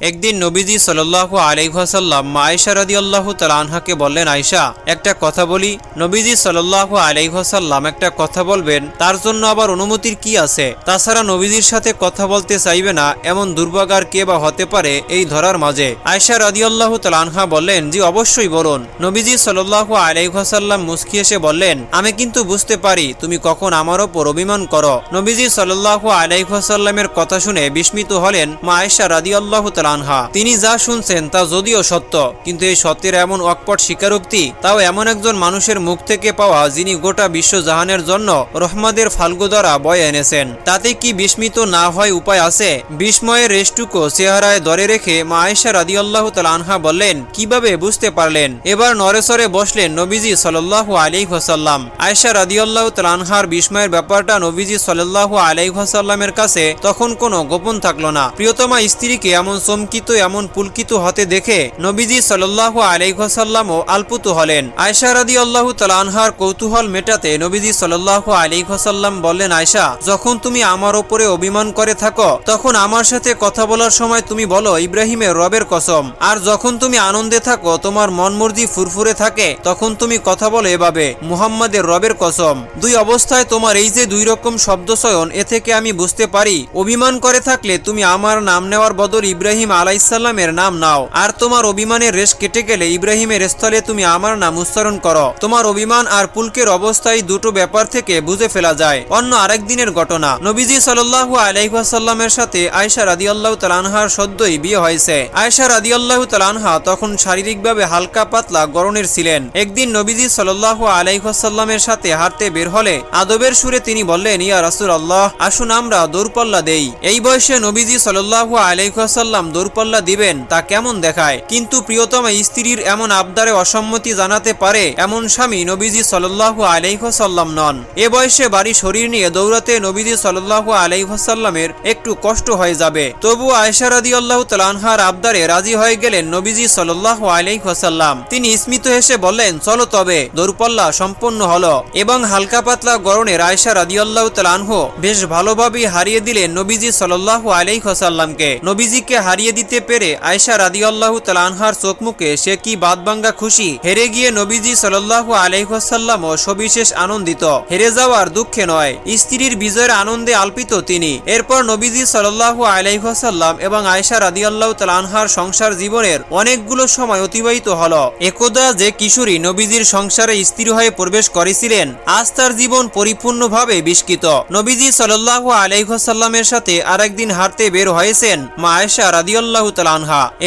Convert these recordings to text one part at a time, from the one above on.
একদিন নবীজি সাল্লাহ আলাইহাসাল্লাম মায়েশা রাদি আল্লাহ তালানহাকে বললেন আয়সা একটা কথা বলি। নবীজি সাল্লাহ আলাইহাসাল্লাম একটা কথা বলবেন, তার জন্য আবার অনুমতির কি আছে? তাছাড়া নবীজির সাথে কথা বলতে চাইবে না, এমন দুর্বাগার কে বা হতে পারে এই ধরার মাঝে। আয়সা রাদি আল্লাহ তালানহা বললেন, জি, অবশ্যই বলুন। নবীজি সাল্লাহ আলাইহাসাল্লাম মুস্কি এসে বললেন, আমি কিন্তু বুঝতে পারি, তুমি কখন আমার ওপর অভিমান করো। নবীজি সাল্লাহ আলাইহাসাল্লামের কথা শুনে বিস্মিত হলেন মা আয়সা রাদি আল্লাহ আনহা। তিনি যা শুনছেন তা যদিও সত্য, কিন্তু এই সত্যের এমন অকপট স্বীকারোক্তি তাও এমন একজন মানুষের মুখ থেকে পাওয়া যিনি গোটা বিশ্বজাহানের জন্য রহমাদের ফাল্গু দ্বারা বয়ে এনেছেন। তাতে কি বিস্মিত না হয় উপায় আছে? বিস্ময়ের রেশটুকো চেহারায় দরে রেখে মা আয়েশা রাদিয়াল্লাহ আনহা বললেন, কীভাবে বুঝতে পারলেন? এবার নরেসরে বসলেন নবীজি সাল্লাল্লাহু আলাইহি ওয়াসাল্লাম। আয়েশা রাদিয়াল্লাহ আনহার বিস্ময়ের ব্যাপারটা নবীজি সাল্লাল্লাহু আলাইহি ওয়াসাল্লামের কাছে তখন কোনো গোপন থাকল না। প্রিয়তমা স্ত্রীকে এমন চমকিত এমন পুলকিত হতে দেখে নবীজি সাল্লাহ আলাইসাল্লামও আলপুত হলেন। আয়সা রাদি আল্লাহ তালানহার কৌতূহল মেটাতে নবীজি সাল্লাহ আলাইসাল্লাম বললেন আয়সা যখন তুমি আমার ওপরে অভিমান করে থাকো, তখন আমার সাথে কথা বলার সময় তুমি বলো, ইব্রাহিমের রবের কসম। আর যখন তুমি আনন্দে থাকো, তোমার মনমর্জি ফুরফুরে থাকে, তখন তুমি কথা বলো এভাবে, মুহাম্মাদের রবের কসম। দুই অবস্থায় তোমার এই যে দুই রকম শব্দচয়ন, এ থেকে আমি বুঝতে পারি, অভিমান করে থাকলে তুমি আমার নাম নেওয়ার বদল ইব্রাহিম আলাইসাল্লামের নাম নাও। আর তোমার অভিমানের রেশ কেটে গেলে ইব্রাহিমের স্থলে তুমি আমার নাম উচ্চারণ করো। তোমার অভিমান আর পুলকের অবস্থায় দুটো ব্যাপার থেকে বুঝে ফেলা যায়। অন্য আরেক দিনের ঘটনা। নবীজি সাল্লাহু আলাইসাল্লামের সাথে আয়সা রাদিয়াল্লাহু তালানহার সদ্যই বিয়ে হয়েছে। আয়সা রাদিয়াল্লাহু তালানহা তখন শারীরিকভাবে হালকা পাতলা গরনের ছিলেন। একদিন নবীজি সাল্লাহু আলাইসাল্লামের সাথে হাঁটতে বের হলে আদবের সুরে তিনি বললেন, ইয়া রাসুল আল্লাহ আসুন আমরা দৌড়পাল্লা দেই। এই বয়সে নবীজি সাল্লাহু আলাইসাল্লাম দৌড়পাল্লা দিবেন, তা কেমন দেখায়? কিন্তু প্রিয়তমা স্ত্রীর এমন আবদারে অসম্মতি জানাতে পারে এমন স্বামী নবীজি সাল্লাহু আলাইসাল্লাম নন। এ বয়সে বাড়ি শরীর নিয়ে দৌড়াতে নবীজি সাল্লাহু আলাইসাল্লামের একটু কষ্ট হয়ে যাবে। তবু আয়সা রাদি আল্লাহ তালানহার আবদারে রাজি হয়ে গেলেন নবীজি সাল্লাহু আলাইসাল্লাম তিনি স্মিত হেসে বললেন, চলো তবে দৌড়পাল্লা সম্পন্ন হলো। এবং হালকা পাতলা গরনের আয়সা রাদি আল্লাহ তালানহ বেশ ভালোভাবেই হারিয়ে দিলেন নবীজি সাল্লাহু আলাইসাল্লামকে নবীজিকে হারিয়ে দিতে পেরে আয়সা রাদিয়াল্লাহু তালানহার চোখ মুখে সে কি বাদবাঙ্গা খুশি? হেরে গিয়ে নবীজি সাল্লাহু আলাইহাল্লাম ও সবিশেষ আনন্দিত। হেরে যাওয়ার দুঃখে নয়, স্ত্রীর বিজয়ের আনন্দে আলপিত তিনি। এরপর নবীজি সাল্লাহু আলাইহাল্লাম এবং আয়সা রাদিয়াল্লাহু তালানহার সংসার জীবনের অনেকগুলো সময় অতিবাহিত হল। একদা যে কিশোরী নবীজির সংসারে স্ত্রী হয়ে প্রবেশ করেছিলেন, আজ তার জীবন পরিপূর্ণভাবে বিস্কিত নবীজি সাল্লাহু আলাইহাল্লামের সাথে আরেকদিন হাঁটতে বের হয়েছেন মা আয়সা রাদিয়াল্লাহু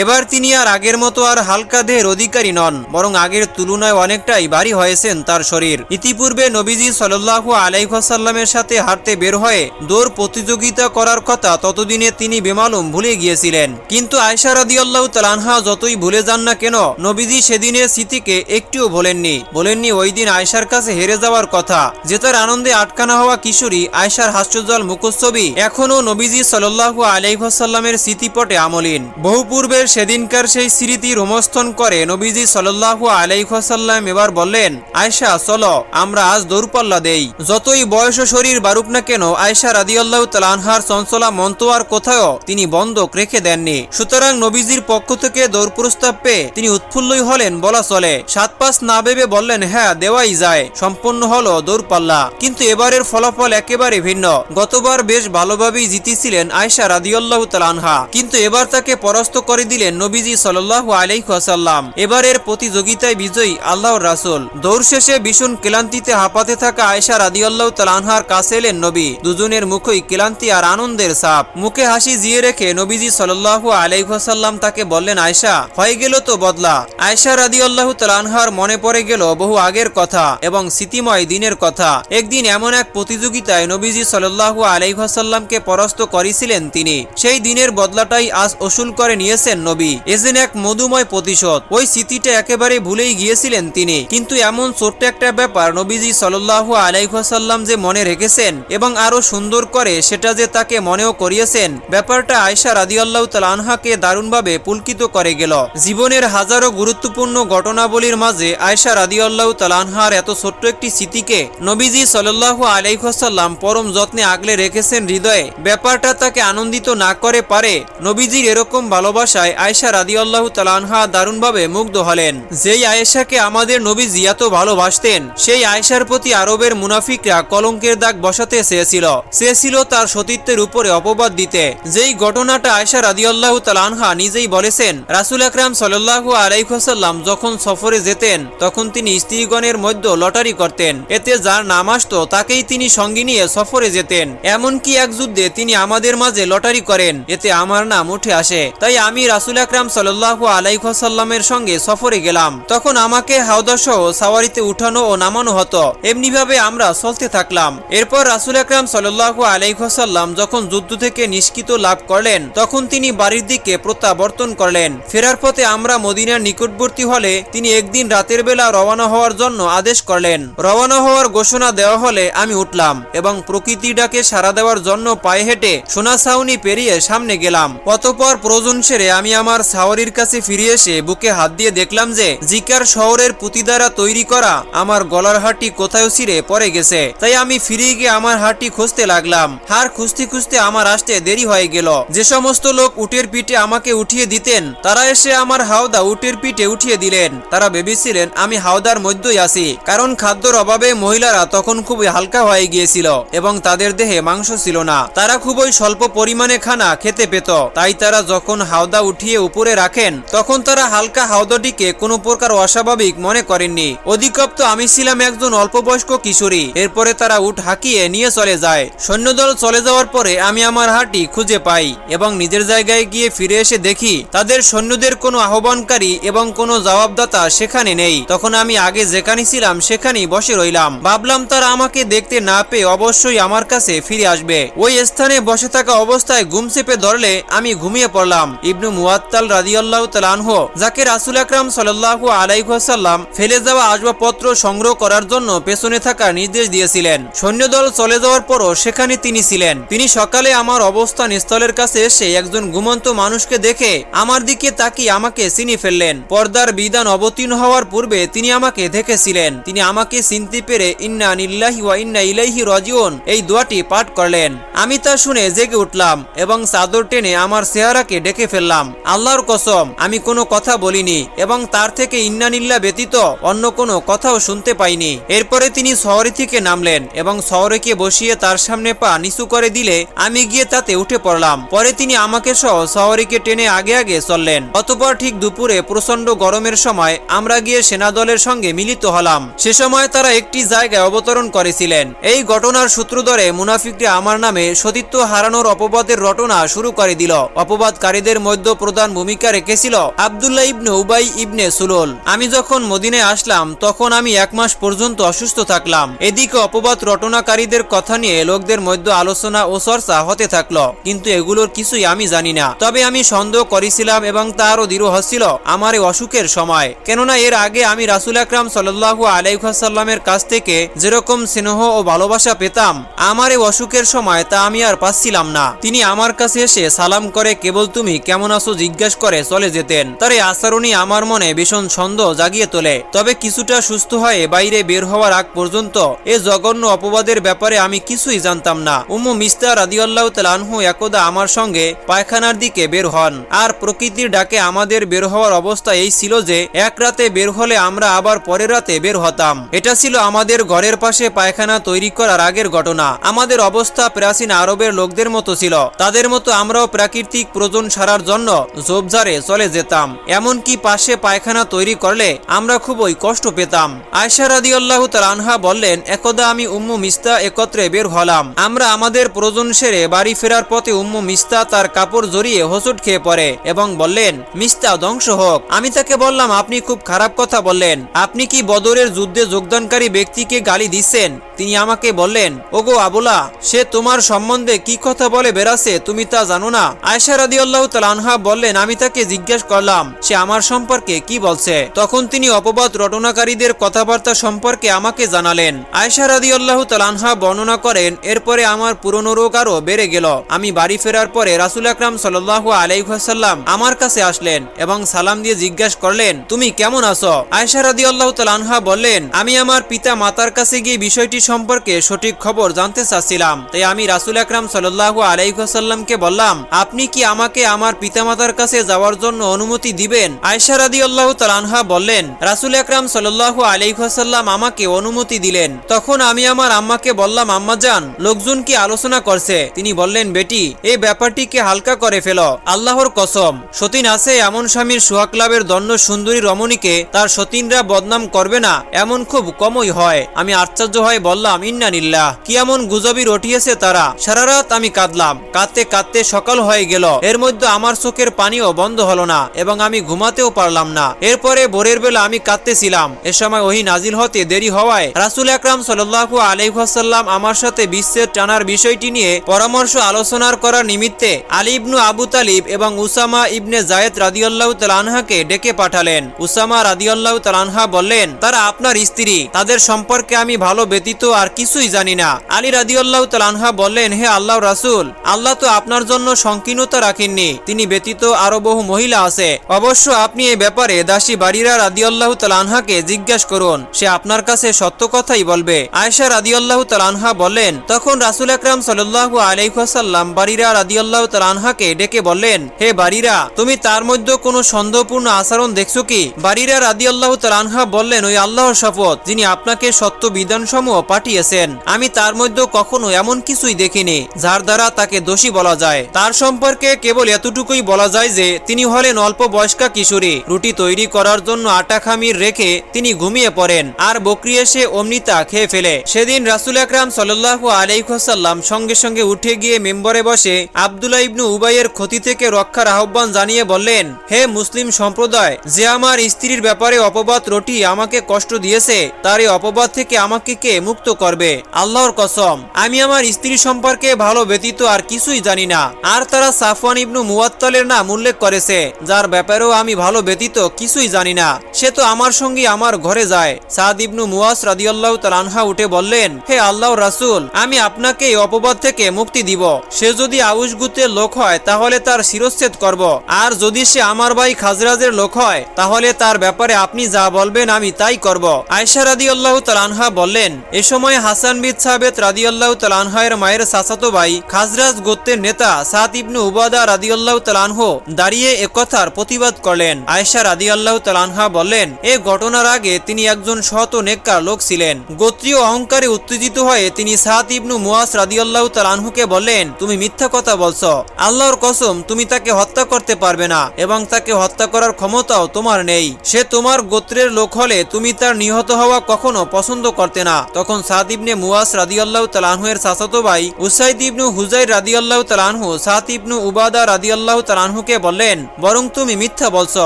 এবার তিনি আর আগের মতো আর হালকা দেহের অধিকারী নন, বরং আগের তুলনায় অনেকটাই ভারী হয়েছেন তার শরীর। ইতিপূর্বে নবীজি সাল্লাহু আলাইহাল্লামের সাথে হাঁটতে বের হয়ে দৌড় প্রতিযোগিতা করার কথা ততদিনে তিনি বেমালুম ভুলে গিয়েছিলেন। কিন্তু আয়সা রাদিয়াল্লাহু তালানহা যতই ভুলে যান না কেন, নবীজি সেদিনের স্মৃতিকে একটিও ভোলেননি। বলেননি, ওই দিন আয়সার কাছে হেরে যাওয়ার কথা। যে তার আনন্দে আটকানা হওয়া কিশোরী আয়সার হাস্যজল মুখচ্ছবি এখনও নবীজি সাল্লাহু আলাইহাল্লামের স্মৃতিপটে আমলিন বহু পূর্বের সেদিনকার সেই স্মৃতি রোমস্থন করে নবীজি সাল্লাহু আলাইহাল্লাম এবার বললেন আয়সা চলো, আমরা আজ দৌড়পাল্লা দেই। যতই বয়স শরীর বারুক না কেন আয়সা রাদিয়াল্লাহু তালানহার চঞ্চলা মন্তোয়ার কোথাও তিনি বন্ধক রেখে দেননি। সুতরাং নবীজির পক্ষ থেকে দৌড় প্রস্তাব পেয়ে তিনি উৎফুল্লই হলেন, বলা চলে। সাত পাঁচ না ভেবে বললেন হ্যাঁ দেওয়াই যায় সম্পন্ন হলো দৌড়পাল্লা কিন্তু এবারের ফলাফল একেবারে ভিন্ন। গতবার বেশ ভালোভাবেই জিতেছিলেন আয়সা রাদিয়াল্লাহু তালানহা কিন্তু এবার তাকে পরাস্ত করে দিলেন নবীজি সাল্লাহু আলাইহাল্লাম এবারের প্রতিযোগিতায় বিজয়ী আল্লাহর রাসুল। দৌড় শেষে ভীষণ ক্লান্তিতে হাঁপাতে থাকা আয়সা রাদিয়াল্লাহ তালানহার কাছে এলেন নবী। দুজনের মুখই ক্লান্তি আর আনন্দের সাপ মুখে হাসি জিয়ে রেখে নবীজি সাল্লাহু আলাইহাল্লাম তাকে বললেন আয়সা হয়ে গেল তো বদলা। আয়সা রাদিয়াল্লাহ তালানহার মনে পড়ে গেল বহু আগের কথা এবং স্মৃতিময় দিনের কথা। একদিন এমন এক প্রতিযোগিতায় নবীজি সাল্লাহু আলাইহাল্লামকে পরাস্ত করেছিলেন তিনি। সেই দিনের বদলাটাই আজ অসুল করে নিয়েছেন নবী। এজেন এক মধুময় প্রতিশোধ। ওই স্মৃতিটা একেবারে ভুলেই গিয়েছিলেন তিনি। কিন্তু এমন ছোট্ট একটা ব্যাপার নবীজি সাল্লাহু আলাইহাল্লাম যে মনে রেখেছেন এবং আরও সুন্দর করে সেটা যে তাকে মনেও করিয়েছেন, ব্যাপারটা আয়সা রাদিয়াল্লাহ তালানহাকে দারুণভাবে পুলকিত করে গেল। জীবনের হাজারো গুরুত্বপূর্ণ ঘটনাবলীর মাঝে আয়সা রাদিয়াল্লাহ তালানহার এত ছোট্ট একটি স্মৃতিকে নবীজি সাল্লাহু আলাইহাল্লাম পরম যত্নে আগলে রেখেছেন হৃদয়ে। ব্যাপারটা তাকে আনন্দিত না করে পারে নবীজি নবীজির এরকম ভালোবাসায় আয়েশা রাদিয়াল্লাহু তালানহা দারুণভাবে মুগ্ধ হলেন। যেই আয়েশাকে আমাদের নবীজি এত ভালোবাসতেন, সেই আয়েশার প্রতি আরবের মুনাফিকরা কলঙ্কের দাগ বসাতে চেয়েছিল। চেয়েছিল তার সতীত্বের উপরে অপবাদ দিতে। যেই ঘটনাটা আয়েশা রাদিয়াল্লাহু তালানহা নিজেই বলেছেন, রাসুল আকরাম সাল্লাহু আলাইসাল্লাম যখন সফরে যেতেন, তখন তিনি স্ত্রীগণের মধ্যে লটারি করতেন। এতে যার নাম আসতো, তাকেই তিনি সঙ্গে নিয়ে সফরে যেতেন। এমনকি এক যুদ্ধে তিনি আমাদের মাঝে লটারি করেন। এতে আমার নাম উঠে আসে। তাই আমি রাসুল আকরাম সাল্লাহু আলাইসাল্লামের সঙ্গে সফরে গেলাম। তখন আমাকে হাওদাসহ সাওয়ারিতে উঠানো ও নামানো হতো। এমনিভাবে আমরা চলতে থাকলাম। এরপর রাসুল আকরাম সাল্লাহু আলাইসাল্লাম যখন যুদ্ধ থেকে নিষ্কৃত লাভ করলেন, তখন তিনি বাড়ির দিকে প্রত্যাবর্তন করলেন। ফেরার পথে আমরা মদিনার নিকটবর্তী হলে তিনি একদিন রাতের বেলা রওনা হওয়ার জন্য আদেশ করলেন। রওনা হওয়ার ঘোষণা দেওয়া হলে আমি উঠলাম এবং প্রকৃতি ডাকে সাড়া দেওয়ার জন্য পায়ে হেঁটে সোনা ছাউনি পেরিয়ে সামনে গেলাম। অতপর প্রয়োজন সেরে আমি আমার সাওয়ারির কাছে ফিরে এসে বুকে হাত দিয়ে দেখলাম যে জিকার শহরের পুঁতি দ্বারা তৈরি করা আমার গলার হাটটি কোথায় ছিঁড়ে পড়ে গেছে। তাই আমি ফিরে গিয়ে আমার হাটটি খুঁজতে লাগলাম। হার খুঁজতে খুঁজতে আমার আসতে দেরি হয়ে গেল। যে সমস্ত লোক উটের পিঠে আমাকে উঠিয়ে দিতেন, তারা এসে আমার হাওদা উটের পিঠে উঠিয়ে দিলেন। তারা ভেবেছিলেন আমি হাওদার মধ্যেই আছি, কারণ খাদ্যর অভাবে মহিলারা তখন খুবই হালকা হয়ে গিয়েছিল এবং তাদের দেহে মাংস ছিল না। তারা খুবই স্বল্প পরিমাণে খানা খেতে পেত। তাই তারা যখন হাওদা উঠিয়ে উপরে রাখেন, তখন তারা হালকা হাওদাটিকে কোনো প্রকার অস্বাভাবিক মনে করেননি। অধিকপ্ত আমি ছিলাম একজন অল্পবয়স্ক কিশোরী। এরপরে তারা উঠ হাঁকিয়ে নিয়ে চলে যায়। সৈন্যদল চলে যাওয়ার পরে আমি আমার হাটি খুঁজে পাই এবং নিজের জায়গায় গিয়ে ফিরে এসে দেখি, তাদের সৈন্যদের কোনো আহ্বানকারী এবং কোনো জবাবদাতা সেখানে নেই। তখন আমি আগে যেখানে ছিলাম, সেখানেই বসে রইলাম। ভাবলাম, তারা আমাকে দেখতে না পেয়ে অবশ্যই আমার কাছে ফিরে আসবে। ওই স্থানে বসে থাকা অবস্থায় ঘুম চেপে ধরলে আমি ঘুমিয়ে পড়লাম। ইবনু মুয়াত্তাল রাদিয়াল্লাহু তাআলাহ যাকে রাসূল আকরাম সাল্লাল্লাহু আলাইহি ওয়াসাল্লাম ফেলে যাওয়া আসবাবপত্র সংগ্রহ করার জন্য পেছনে থাকার নির্দেশ দিয়েছিলেন। সৈন্যদল চলে যাওয়ার পরও সেখানে তিনি ছিলেন। তিনি সকালে আমার অবস্থান স্থলের কাছে এসে একজন ঘুমন্ত মানুষকে দেখে আমার দিকে তাকিয়ে আমাকে চিনি ফেললেন। পর্দার বিধান অবতীর্ণ হওয়ার পূর্বে তিনি আমাকে দেখেছিলেন। তিনি আমাকে চিনতে পেরে ইন্না নিল্লাহি ওয়া ইন্না ইলাইহি রাজিউন এই দোয়াটি পাঠ করলেন। আমি তা শুনে জেগে উঠলাম এবং চাদর টেনে আমার চেহারাকে ডেকে ফেললাম। আল্লাহর কসম, আমি কোনো কথা বলিনি এবং তার থেকে ইন্না নিল্লা ব্যতীত অন্য কোনো কথাও শুনতে পাইনি। এরপরে তিনি শহরে থেকে নামলেন এবং শহরেকে বসিয়ে তার সামনে পা নিচু করে দিলে আমি গিয়ে তাতে উঠে পড়লাম। পরে তিনি আমাকে সহ শহরীকে টেনে আগে আগে চললেন। অতপর ঠিক দুপুরে প্রচণ্ড গরমের সময় আমরা গিয়ে সেনাদলের সঙ্গে মিলিত হলাম। সে সময় তারা একটি জায়গায় অবতরণ করেছিলেন। এই ঘটনার সূত্র ধরে মুনাফিকরা আমার নামে সতীত্ব হারানোর অপবাদের রটনা শুরু করে দিল। অপবাদকারীদের মধ্যে প্রধান ভূমিকা রেখেছিল আবদুল্লাহ ইবনে উবাই ইবনে সুলুল। আমি যখন মদিনায় আসলাম, তখন আমি এক মাস পর্যন্ত অসুস্থ থাকলাম। এদিকে অপবাদ রটনাকারীদের কথা নিয়ে লোকদের মধ্যে আলোচনা ও চর্চা হতে থাকল, কিন্তু এগুলোর কিছুই আমি জানি না। তবে আমি সন্দেহ করেছিলাম এবং তারও দৃঢ় হচ্ছিল আমার এই অসুখের সময়। কেননা এর আগে আমি রাসুল আকরাম সাল্লাহু আলাইসাল্লামের কাছ থেকে যেরকম স্নেহ ও ভালোবাসা পেতাম, আমার এই অসুখের সময় তা আমি আর পাচ্ছিলাম না। তিনি আমার কাছে এসে সালাম করে কেবল তুমি কেমন আছো জিজ্ঞাসা করে চলে যেতেন। তার এই আচরণই আমার মনে ভীষণ সন্দেহ জাগিয়ে তোলে। তবে কিছুটা সুস্থ হয়ে বাইরে বের হওয়ার আগ পর্যন্ত এ জঘন্য অপবাদের ব্যাপারে আমি কিছুই জানতাম না। উম্মু মিস্তা রাদিয়াল্লাহু তাআলাহু একদা আমার সঙ্গে পায়খানার দিকে বের হন। আর প্রকৃতির ডাকে আমাদের বের হওয়ার অবস্থা এই ছিল যে, এক রাতে বের হলে আমরা আবার পরের রাতে বের হতাম। এটা ছিল আমাদের ঘরের পাশে পায়খানা তৈরি করার আগের ঘটনা। আমাদের অবস্থা প্রাচীন আরবের লোকদের মতো ছিল। তাদের মতো আমরাও প্রাকৃতিক প্রয়োজন সারার জন্য ঝোপঝাড়ে চলে যেতাম। এমনকি পাশে পায়খানা তৈরি করলে আমরা খুবই কষ্ট পেতাম। আয়সা রাদিয়াল্লাহু তাআলা বললেন, একদা আমি উম্মু মিস্তা একত্রে বের হলাম। আমরা আমাদের প্রয়োজন সেরে বাড়ি ফেরার পথে উম্মু মিস্তা তার কাপড় জড়িয়ে হোঁচট খেয়ে পড়ে এবং বললেন, মিস্তা, ধ্বংস হোক। আমি তাকে বললাম, আপনি খুব খারাপ কথা বললেন। আপনি কি বদরের যুদ্ধে যোগদানকারী ব্যক্তিকে গালি দিচ্ছেন? তিনি আমাকে বললেন, ওগো আবুলা, সে তোমার সম্বন্ধে কি কথা বলে বেড়াচ্ছে তুমি তা জানো না? আয়সা রাদিয়াল্লাহু তাআলা আনহা বললেন, আমি তাকে জিজ্ঞেস করলাম, সে আমার সম্পর্কে কি বলছে? তখন তিনি অপবাদ রটনাকারীদের কথাবার্তা সম্পর্কে আমাকে জানালেন। আয়সা রাদিয়াল্লাহু তাআলা আনহা বর্ণনা করেন, এরপরে আমার পুরনো রোগ আরও বেড়ে গেল। আমি বাড়ি ফেরার পরে রাসুল আকরাম সাল্লাল্লাহু আলাইহি ওয়াসাল্লাম আমার কাছে আসলেন এবং সালাম দিয়ে জিজ্ঞাসা করলেন, তুমি কেমন আছো? আয়সা রাদিয়াল্লাহু তাআলা আনহা বললেন, আমি আমার পিতা মাতার কাছে গিয়ে বিষয়টি সম্পর্কে সঠিক খবর জানতে চাচ্ছিলাম। তাই আমি রাসুল আকরাম সাল্লাল্লাহু আলাইহি ওয়াসাল্লামকে বললাম, আপনি কি আমাকে আমার পিতামাতার কাছে যাওয়ার জন্য অনুমতি দিবেন। আয়সা রাদি আল্লাহ তালানহা বললেন, রাসুল আকরাম সাল্লাহ আলাইহাসাল্লাম আমাকে অনুমতি দিলেন। তখন আমি আমার আম্মাকে বললাম, আম্মা যান, লোকজন কি আলোচনা করছে? তিনি বললেন, বেটি, এই ব্যাপারটিকে হালকা করে ফেল, আল্লাহর কসম। সতীন আছে এমন স্বামীর সুহাগ লাভের দণ্ড সুন্দরী রমণীকে তার সতীনরা বদনাম করবে না, এমন খুব কমই হয়। আমি আশ্চর্য হয়ে বললাম, ইন্না নিল্লাহ কি এমন গুজবি রটিয়েছে তারা। সারা রাত আমি কাঁদলাম, কাঁদতে কাঁদতে সকাল হয়ে গেল। এর মধ্যে আমার চোখের পানিও বন্ধ হলো না, এবং আমি ঘুমাতেও পারলাম না। এরপরে ভোরের বেলা আমি কাঁদতেছিলাম। এ সময় ওহি নাজিল হতে দেরি হওয়ায় রাসুল আকরাম সাল্লাহু আলাইহাসাল্লাম আমার সাথে বিশ্বের টানার বিষয়টি নিয়ে পরামর্শ আলোচনার করার নিমিত্তে আলী ইবনু আবু তালিব এবং উসামা ইবনে জায়েদ রাদিয়াল্লাহ তালানহাকে ডেকে পাঠালেন। উসামা রাদিয়াল্লাহ তালানহা বললেন, তারা আপনার স্ত্রী, তাদের সম্পর্কে আমি ভালো ব্যতীত আর কিছুই জানি না। আলী রাদিয়াল্লাহ তালানহা বললেন, হে আল্লাহ রাসুল, আল্লাহ তো আপনার জন্য সংকীর্ণতা রাখেননি। তিনি ব্যতীত আরও বহু মহিলা আছে। অবশ্য আপনি এই ব্যাপারে দাসী বাড়িরা রাদিয়াল্লাহ তালানহাকে জিজ্ঞাসা করুন। সে আপনার কাছে সত্য কথাই বলবে। আয়েশা রাদিয়াল্লাহ তালানহা বললেন, তখন রাসুল আকরাম সাল্লাহু আলাইহাসাল্লাম বাড়িরা রাদিয়াল্লাহ তালানহাকে ডেকে বললেন, হে বাড়িরা তুমি তার মধ্যে কোনো সন্দেহপূর্ণ আচরণ দেখছ কি? বাড়িরা রাদিয়াল্লাহ তালানহা বললেন, ওই আল্লাহর শপথ, যিনি আপনাকে সত্য বিধানসমূহ পাঠিয়েছেন। আমি তার মধ্যে কখনো এমন কিছুই দেখিনি, যার দ্বারা তাকে দোষী বলা যায়। তার সম্পর্কে কেবল এতটুকুই বলা যায় যে তিনি হলেন অল্প বয়স্কা কিশোরী। রুটি তৈরি করার জন্য আটা খামির রেখে তিনি ঘুমিয়ে পড়েন, আর বকরি এসে অমনিতা খেয়ে ফেলে। সেদিন রাসুল আকরাম সাল্লাহু আলাইসাল্লাম সঙ্গে সঙ্গে উঠে গিয়ে মেম্বরে বসে আবদুল্লাহ ইবনু উবাইয়ের ক্ষতি থেকে রক্ষার আহ্বান জানিয়ে বললেন, হে মুসলিম সম্প্রদায়, যে আমার স্ত্রীর ব্যাপারে অপবাদ রটি আমাকে কষ্ট দিয়েছে, তার এই অপবাদ থেকে আমাকে কে মুক্ত করবে? আল্লাহর কসম, আমি আমার স্ত্রী সম্পর্কে ভালো ব্যতীত আর কিছুই জানি না। আর তারা সাফওয়ান ইবনু মুয়াত্তালের নাম উল্লেখ করেছে, যার ব্যাপারেও আমি ভালো ব্যতীত কিছুই জানি না। সে তো আমার সঙ্গে আমার ঘরে যায়। সাদ ইবনু মুয়াস রাদিয়াল্লাহু তাআলা উঠে বললেন, হে আল্লাহর রাসূল, আমি আপনাকে এই অপবাদ থেকে মুক্তি দিব। সে যদি আউশ গুতের লোক হয়, তাহলে তার শিরচ্ছেদ করব। আর যদি সে আমার ভাই খাজরাজের লোক হয়, তাহলে তার ব্যাপারে আপনি যা বলবেন আমি তাই করব। আয়সা রাদিয়াল্লাহু তাআলা বললেন, এ সময় হাসান বিন সাবেত রাদিয়াল্লাহু তাআলা এর মায়ের সাসাতো ভাই খাজরাজ গোত্রের নেতা সাত ইবনু উবাদা রাদিয়াল্লাহু তাআলাহু দাঁড়িয়ে একথার প্রতিবাদ করলেন। আয়েশা রাদিয়াল্লাহু তাআলা বললেন, এ ঘটনার আগে তিনি একজন শত নেককার লোক ছিলেন। গোত্রীয় অহংকারে উত্তেজিত হয়ে তিনি সাত ইবনু মুয়াস রাদিয়াল্লাহু তাআলাহুকে বললেন, তুমি মিথ্যা কথা বলছো। আল্লাহর কসম, তুমি তাকে হত্যা করতে পারবে না এবং তাকে হত্যা করার ক্ষমতাও তোমার নেই। সে তোমার গোত্রের লোক হলে তুমি তার নিহত হওয়া কখনো পছন্দ করতে না। তখন সাদ ইবনে মুয়াস রাদিয়াল্লাহু তাআলাহু এর চাচাতো ভাই উসাইদ ইবনু হুজাইর রাদিয়াল্লাহু তাআলাহু সাত ইবনু উবাদা রাদিয়াল্লাহু তাআলাহুকে বললেন, বরং তুমি মিথ্যা বলছো।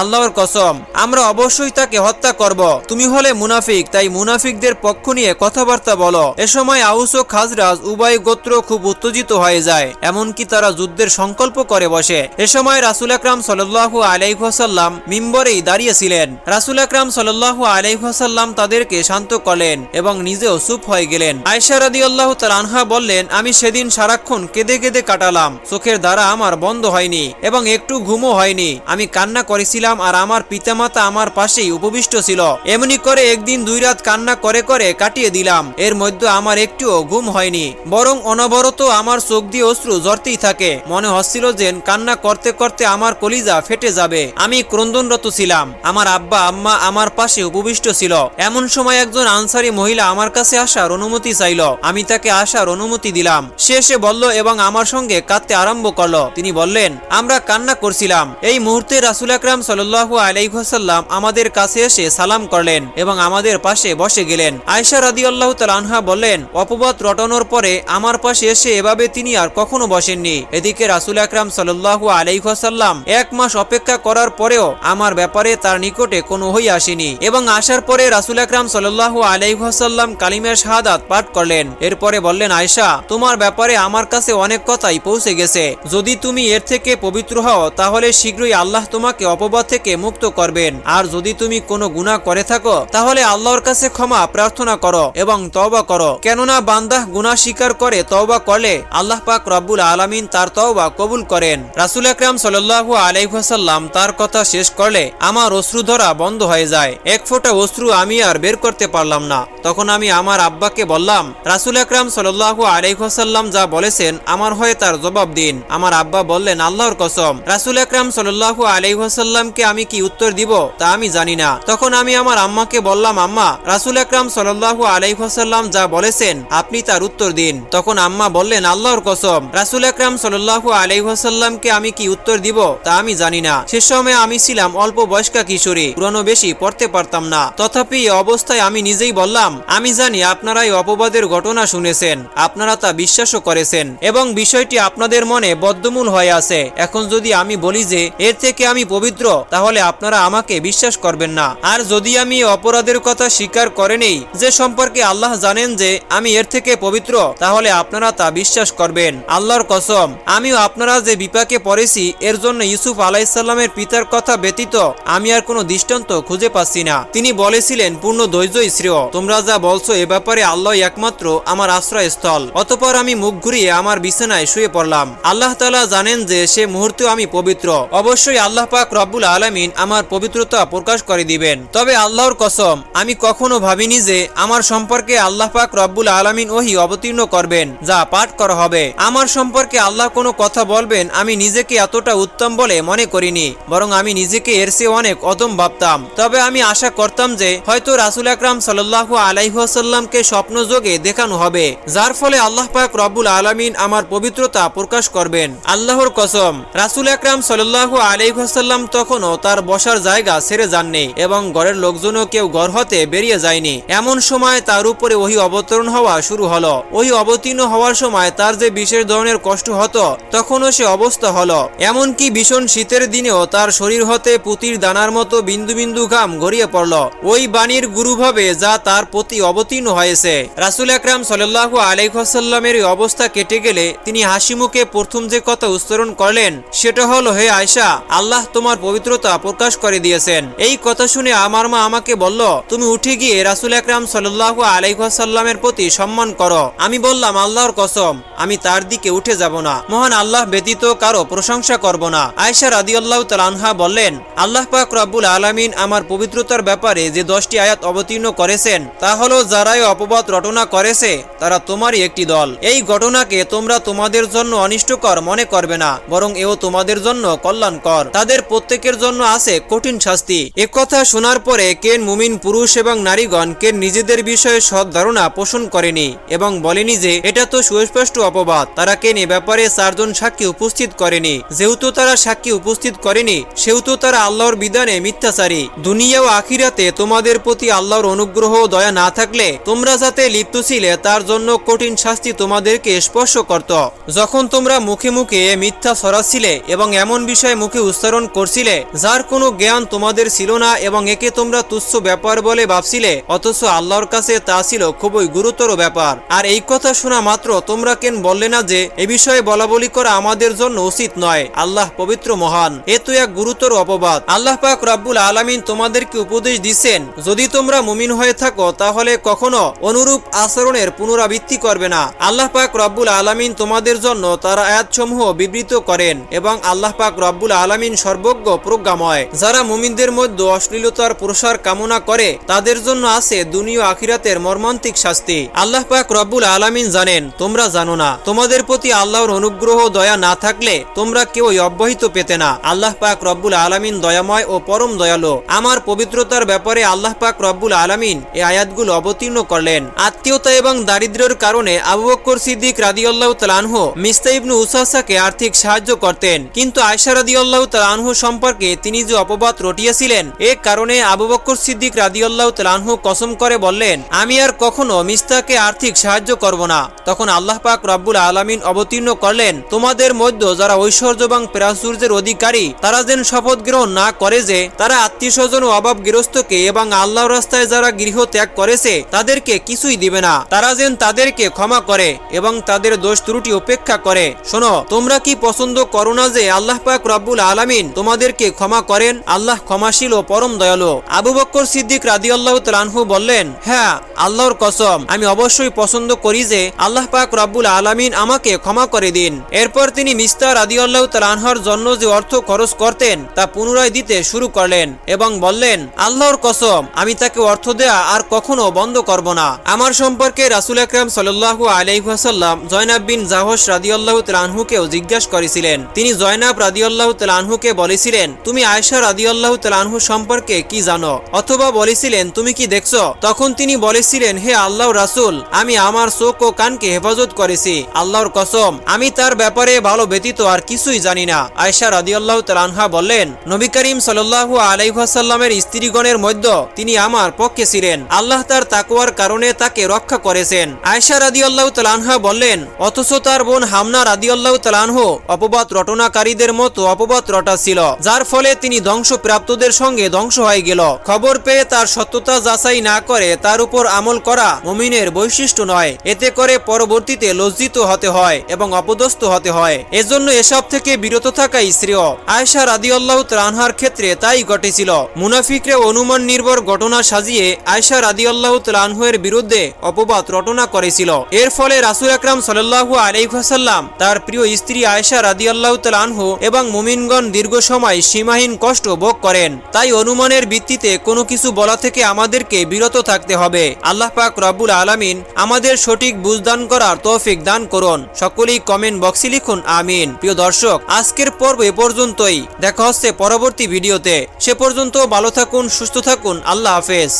আল্লাহর কসম, আমরা অবশ্যই তাকে হত্যা করব। তুমি হলে মুনাফিক, তাই মুনাফিকদের পক্ষ নিয়ে কথাবার্তা বলো। এ সময় আউস ও খাজরাজ উভয় গোত্র খুব উত্তেজিত হয়ে যায়, এমনকি তারা যুদ্ধের সংকল্প করে বসে। এ সময় রাসুল আকরাম সাল্লাহু আলাইহাসাল্লাম মিম্বরেই দাঁড়িয়েছিলেন। রাসুল আকরাম সাল্লাহু আলাইহাসাল্লাম তাদেরকে শান্ত করলেন এবং নিজেও চুপ হয়ে গেলেন। আয়সা রাদি আল্লাহ তালানহা বললেন, আমি সেদিন সারাক্ষণ কেঁদে কেঁদে কাটালাম। চোখের দ্বারা আমার বন্ধ হয়নি এবং একটু ঘুমও হয়নি। আমি কান্না করেছিলাম আর আমার পিতামাতা আমার পাশেই উপবিষ্ট ছিল। এমনি করে একদিন দুই রাত কান্না করে করে কাটিয়ে দিলাম। এর মধ্যে আমার একটুও ঘুম হয়নি। বরং অনবরত আমার চোখ দিয়ে অশ্রু জরতেই থাকে। মনে হচ্ছিল যে কান্না করতে করতে আমার কলিজা ফেটে যাবে। আমি ক্রন্দনরত ছিলাম। আমার আব্বা, আম্মা আমার পাশে উপবিষ্ট ছিল। এমন সময় একজন আনসারি মহিলা আমার কাছে আসার অনুমতি চাইল। আমি তাকে আসার অনুমতি দিলাম। সে এসে বলল এবং আমার সঙ্গে কাঁদতে আরম্ভ করল। তিনি বললেন, আমরা কান্না করছিলাম। এই মুহূর্তে রাসুল আকরাম সাল্লাহ আলাইহাসাল্লাম আমাদের কাছে এসে সালাম করলেন এবং আমাদের পাশে বসে গেলেন। আয়সা রাদি আল্লাহ তালহা বললেন, অপবাদ রটানোর পরে আমার পাশে এসে এভাবে তিনি আর কখনো বসেননি। এদিকে রাসুল আকরাম সাল্লাহ আলাইহাসাল্লাম এক মাস অপেক্ষা করার পরেও আমার ব্যাপারে তার নিকটে কোনো হই আসেনি এবং আসার পরে রাসুল আকরাম সাল্লাহ আলাইহাসাল্লাম কালিমের শাহাদাত পাঠ করলেন। এরপরে বললেন আয়সা তোমার ব্যাপারে আমার কাছে অনেক কথাই পৌঁছে গেছে। যদি তুমি এর থেকে পবিত্র হও, তাহলে শীঘ্রই আল্লাহ তোমাকে অপবাদ থেকে মুক্ত করবেন। আর যদি তুমি কোনো গুনাহ করে থাকো, তাহলে আল্লাহর কাছে ক্ষমা প্রার্থনা করো এবং তওবা করো। কেননা বান্দাহ গুনাহ স্বীকার করে তওবা করলে আল্লাহ পাক রব্বুল আলামিন তার তওবা কবুল করেন। রাসুল আকরাম সাল্লাল্লাহু আলাইহি ওয়াসাল্লাম তার কথা শেষ করলে আমার অশ্রু ধরা বন্ধ হয়ে যায়। এক ফোঁটা অশ্রু আমি আর বের করতে পারলাম না। তখন আমি আমার আব্বাকে বললাম, রাসুল আকরাম সাল্লাল্লাহু আলাইহি ওয়াসাল্লাম যা বলেছেন, আমার হয়ে তার জবাব দিন। আমার আব্বা বললেন, আল্লাহর কসম, রাসুল আকরাম সাল্লাহ আলাইহাসাল্লামকে আমি কি উত্তর দিব তা আমি জানি না। তখন আমি আমার আম্মাকে বললাম, আম্মা, রাসুল আকরাম সাল্লাহ আলাইহাসাল্লাম যা বলেছেন, আপনি তার উত্তর দিন। তখন আম্মা বললেন, আল্লাহর কসম, রাসুল আকরাম সাল্লাহ আলাইহাসাল্লামকে আমি কি উত্তর দিব তা আমি জানি না। সে সময় আমি ছিলাম অল্প বয়স্কা কিশোরী, পুরনো বেশি, পড়তে পারতাম না। তথাপি অবস্থায় আমি নিজেই বললাম, আমি জানি আপনারা এই অপবাদের ঘটনা শুনেছেন, আপনারা তা বিশ্বাসও করেছেন এবং বিষয়টি আপনাদের মনে বদ্ধমূল হয়ে আছে। এখন যদি আমি বলি যে, এর থেকে আমি পবিত্র, তাহলে আপনারা আমাকে বিশ্বাস করবেন না। আর যদি আমি অপরাধের কথা স্বীকার করে নেই, যে সম্পর্কে আল্লাহ জানেন যে, আমি এর থেকে পবিত্র, তাহলে আপনারা তা বিশ্বাস করবেন। আল্লাহর কসম, আমিও আপনারা যে বিপাকে পড়েছি, এর জন্য ইউসুফ আলাইসাল্লামের পিতার কথা ব্যতীত, আমি আর কোনো দৃষ্টান্ত খুঁজে পাচ্ছি না। তিনি বলেছিলেন, পূর্ণ ধৈর্যই শ্রেয়। তোমরা যা বলছো এ ব্যাপারে আল্লাহ একমাত্র আমার আশ্রয়স্থল। অতপর আমি মুখ ঘুরিয়ে আমার বিছানায় শুয়ে পড়লাম। আল্লাহ তালা জানেন যে সে মুহূর্তে আমি পবিত্র। অবশ্যই আল্লাহ পাক রব্বুল আলমিন আমার পবিত্রতা প্রকাশ করে দিবেন। তবে আল্লাহর কসম, আমি কখনো ভাবিনি যে আমার সম্পর্কে আল্লাহ পাক রব্বুল আলমিন ওহি অবতীর্ণ করবেন, যা পাঠ করা হবে। আমার সম্পর্কে আল্লাহ কোনো কথা বলবেন, আমি নিজেকে এতটা উত্তম বলে মনে করিনি, বরং আমি নিজেকে এর চেয়ে অনেক অদম ভাবতাম। তবে আমি আশা করতাম যে হয়তো রাসুল আকরাম সাল্লাহ আলাইহাসাল্লামকে স্বপ্ন যোগে দেখানো হবে, যার ফলে আল্লাহ পাক রব্বুল আলমিন আমার পবিত্রতা প্রকাশ করবেন। আল্লাহর কসম, রাসুল আকরাম সাল্লাহ আলাইহাসাল্লাম তখনও তার বসার জায়গা ছেড়ে যাননি এবং ঘরের লোকজনও কেউ ঘর হতে বেরিয়ে যায়নি। এমন সময় তার উপরে ওহি অবতরণ হওয়া শুরু হলো। ওই অবতীর্ণ হওয়ার সময় তার যে বিশেষ ধরনের কষ্ট হতো, তখনও সে অবস্থা হলো। এমনকি ভীষণ শীতের দিনেও তার শরীর হতে পুতির দানার মতো বিন্দু বিন্দু ঘাম গড়িয়ে পড়ল। ওই বাণীর গুরুভাবে যা তার প্রতি অবতীর্ণ হয়েছে। রাসুল আকরাম সাল্লাহ আলাইসাল্লামের এই অবস্থা কেটে গেলে তিনি হাসি মুখে প্রথম যে কথা উচ্চারণ করলেন, সেটা হলো, হে আয়সা আল্লাহ তোমার পবিত্রতা প্রকাশ করে দিয়েছেন। এই কথা শুনে আমার মা আমাকে বলল, তুমি উঠে গিয়ে রাসুল আকরাম সাল্লাহ আলাইসাল্লামের প্রতি সম্মান করো। আমি বললাম, আল্লাহর কসম, আমি তার দিকে উঠে যাব না। মহান আল্লাহ ব্যতীত কারও প্রশংসা করব না। আয়সা রাদিয়াল্লাহ তালানহা বললেন, আল্লাহ পাক রব্বুল আলামিন আমার পবিত্রতার ব্যাপারে যে দশটি আয়াত অবতীর্ণ করেছেন, তা হলো, যারাই অপবাদ রটনা করেছে, তারা তোমারই একটি দল। এই ঘটনাকে তোমরা তোমাদের জন্য অনিষ্টকর মনে করবে না, বরং এও তোমাদের জন্য কল্যাণকর। তাদের প্রত্যেকের জন্য আছে কঠিন শাস্তি। একথা শোনার পরে কেন মুমিন পুরুষ এবং নারীগণ কেন নিজেদের বিষয়ে সৎ ধারণা পোষণ করেনি এবং বলেনি যে এটা তো সুস্পষ্ট অপবাদ। তারা কেন এ ব্যাপারে চারজন সাক্ষী উপস্থিত করেনি? যেহেতু তারা সাক্ষী উপস্থিত করেনি, সেহেতু তারা আল্লাহর বিধানে মিথ্যাচারী। দুনিয়া ও আখিরাতে তোমাদের প্রতি আল্লাহর অনুগ্রহ দয়া না থাকলে তোমরা যাতে লিপ্ত ছিলে, তার জন্য কঠিন শাস্তি তোমাদেরকে স্পর্শ করত। যখন তোমরা মুখে মুখে মিথ্যা ছড়াচ্ছিলে এবং এমন বিষয়ে মুখে উচ্চারণ করছিলে, যার কোনো জ্ঞান তোমাদের ছিল না এবং একে তোমরা তুচ্ছ ব্যাপার বলে ভাবছিলে, অথচ আল্লাহর কাছে তা ছিল খুবই গুরুতর ব্যাপার। আর এই কথা শোনা মাত্র তোমরা কেন বললে না যে, এ বিষয়ে বলা বলি করা আমাদের জন্য উচিত নয়? আল্লাহ পবিত্র মহান, এ তো এক গুরুতর অপবাদ। আল্লাহ পাক রব্বুল আলামিন তোমাদেরকে উপদেশ দিচ্ছেন, যদি তোমরা মুমিন হয়ে থাকো, তাহলে কখনো অনুরূপ আচরণের পুনরাবৃত্তি করবে না। আল্লাহ পাক রব্বুল আলামিন তোমাদের জন্য তার আয়াতসমূহ বিবৃত করেন এবং আল্লাহ পাক রব্বুল আলামিন সর্বজ্ঞ, প্রজ্ঞাময়। যারা মুমিনদের মধ্যে অশ্লীলতার প্রসার কামনা করে, তাদের জন্য আছে দুনিয়া আখিরাতের মর্মান্তিক শাস্তি। আল্লাহ পাক রব্বুল আলামিন জানেন, তোমরা জানো না। তোমাদের প্রতি আল্লাহর অনুগ্রহ দয়া না থাকলে তোমরা কেউই অব্যাহত পেতে না। আল্লাহ পাক রব্বুল আলামিন দয়াময় ও পরম দয়ালু। আমার পবিত্রতার ব্যাপারে আল্লাহ পাক রব্বুল আলামিন এই আয়াতগুলো অবতীর্ণ করলেন। আত্মীয়তা এবং দারিদ্র্যের কারণে আবু বক্কর সিদ্দিক রাদিউল্লাহ তালানহ মিস্তা ইবনু উসাসাকে আর্থিক সাহায্য করতেন। কিন্তু আয়সা রাদিয়াল্লাহু তাআলাহু সম্পর্কে তিনি যে অপবাদ রটিয়েছিলেন, এ কারণে আবু বক্কর সিদ্দিক রাদিয়াল্লাহু তাআলাহু কসম করে বললেন, আমি আর কখনো মিস্তাকে আর্থিক সাহায্য করব না। তখন আল্লাহ পাক রব্বুল আলামিন অবতীর্ণ করলেন, তোমাদের মধ্যে যারা ঐশ্বর্য এবং প্রাচুর্যের অধিকারী, তারা যেন শপথ গ্রহণ না করে যে, তারা আত্মীয় স্বজন ও অভাব অভাবগ্রস্তকে এবং আল্লাহর রাস্তায় যারা গৃহ ত্যাগ করেছে, তাদেরকে কিছুই দিবে না। তারা যেন তাদেরকে ক্ষমা করে এবং তাদের দোষ ত্রুটি উপেক্ষা করে। শোনো, তোমরা কি পছন্দ করো না যে আল্লাহ পাক রব্বুল আলামিন তোমাদেরকে ক্ষমা করেন? আল্লাহ ক্ষমাশীল ও পরম দয়ালু। আবু বক্কর সিদ্দিক রাদিয়াল্লাহু তাআলাহু বললেন হ্যাঁ আল্লাহর কসম, আমি অবশ্যই পছন্দ করি যে আল্লাহ পাক রব্বুল আলামিন আমাকে ক্ষমা করে দিন। এরপর তিনি মিস্তা রাদিয়াল্লাহু তাআলার জন্য যে অর্থ খরচ করতেন, তা পুনরায় দিতে শুরু করলেন এবং বললেন, আল্লাহর কসম, আমি তাকে অর্থ দেয়া আর কখনো বন্ধ করব না। আমার সম্পর্কে রাসুল আকরাম সাল্লাল্লাহু আলাইহি ওয়াসাল্লাম জয়নাব বিন জাহস রাদিয়াল্লাহু তাআলাহুকেও জিজ্ঞাসা করেছিলেন। তিনি জয়নাব রাদিয়াল্লাহু তালানহুকে বলেছিলেন, তুমি আয়েশা রাদিয়াল্লাহু তালানহু সম্পর্কে কি জানো? অথবা বলেছিলেন, তুমি কি দেখছ? তখন তিনি বলেছিলেন, হে আল্লাহ রাসূল, আমি আমার চোখ ও কানকে হেফাজত করেছি, আল্লাহর কসম, আমি তার ব্যাপারে ভালো ব্যতীত আর কিছুই জানি না। আয়েশা রাদিয়াল্লাহু তালানহা বললেন, নবী করিম সাল্লাল্লাহু আলাইহাসাল্লামের স্ত্রীগণের মধ্য তিনি আমার পক্ষে ছিলেন। আল্লাহ তার তাকুয়ার কারণে তাকে রক্ষা করেছেন। আয়েশা রাদিয়াল্লাহু তালানহা বললেন, অথচ তার বোন হামনা রাদিয়াল্লাহু তালানহু অপবাদ রটনাকারীদের মতো অপবাদ রটা ছিল যার ফলে তিনি ধ্বংসপ্রাপ্তদের সঙ্গে ধ্বংস হয়ে গেল। খবর পেয়ে তার সত্যতা যাচাই না করে তার উপর আমল করা মুমিনের বৈশিষ্ট্য নয়, এতে করে পরবর্তীতে লজ্জিত হতে হয় এবং অপদস্থ হতে হয়। এজন্য এসব থেকে বিরত থাকাই শ্রেয়। আয়েশা রাদিয়াল্লাহু তাআলার ক্ষেত্রে তাই ঘটেছিল। মুনাফিকরে অনুমান নির্ভর ঘটনা সাজিয়ে আয়েশা রাদিয়াল্লাহু তাআলাহু এর বিরুদ্ধে অপবাদ রটনা করেছিল। এর ফলে রাসূল আকরাম সাল্লাল্লাহু আলাইহি ওয়াসাল্লাম তার প্রিয় স্ত্রী আয়েশা রাদিয়াল্লাহু তাআলাহু এবং মুমিনগণ দীর্ঘ সময় সীমাহীন কষ্ট ভোগ করেন। তাই অনুমানের ভিত্তিতে কোনো কিছু বলা থেকে আমাদেরকে বিরত থাকতে হবে। আল্লাহ পাক রব্বুল আলামিন আমাদের সঠিক বুঝদান করার তৌফিক দান করুন। সকলেই কমেন্ট বক্সে লিখুন, আমিন। প্রিয় দর্শক, আজকের পর্ব এ পর্যন্তই। দেখা হচ্ছে পরবর্তী ভিডিওতে। সে পর্যন্ত ভালো থাকুন, সুস্থ থাকুন। আল্লাহ হাফেজ।